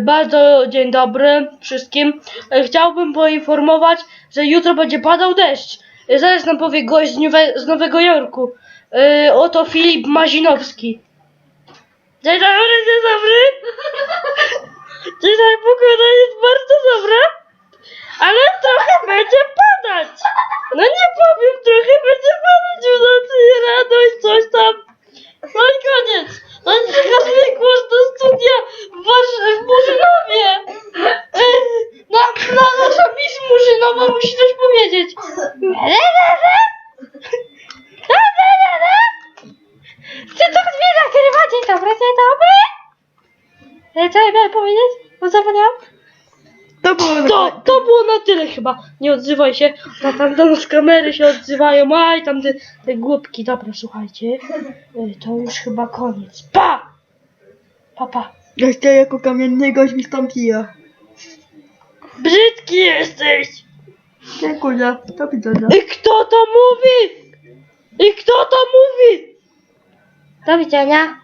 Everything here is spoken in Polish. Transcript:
Bardzo dzień dobry wszystkim. E, Chciałbym poinformować, że jutro będzie padał deszcz. E, Zaraz nam powie gość z, z Nowego Jorku. E, Oto Filip Mazinowski. Dzień dobry, dzień dobry. Dzisiaj pogoda jest bardzo dobra, ale trochę będzie padać. No nie powiem, trochę będzie padać w nocy rano i coś tam. No i koniec. No i teraz głos do studia w, Warsz- w Murzynowie. Ej, Na, na mistrz Murzynowa musi coś powiedzieć. Czy to mnie nagrywa? Dzień dobry, dzień dobry. Ej, Co ja miałem powiedzieć? Bo zapomniałam. To było To, to było na tyle chyba. Nie odzywaj się. A tam do nas kamery się odzywają. Aj, tam te, te głupki. Dobra, słuchajcie. Y, To już chyba koniec. Pa! Pa, pa. Jeszcze jako kamienny gość wystąpiła. Brzydki jesteś! Dziękuję. Do widzenia. I kto to mówi? I kto to mówi? Do widzenia.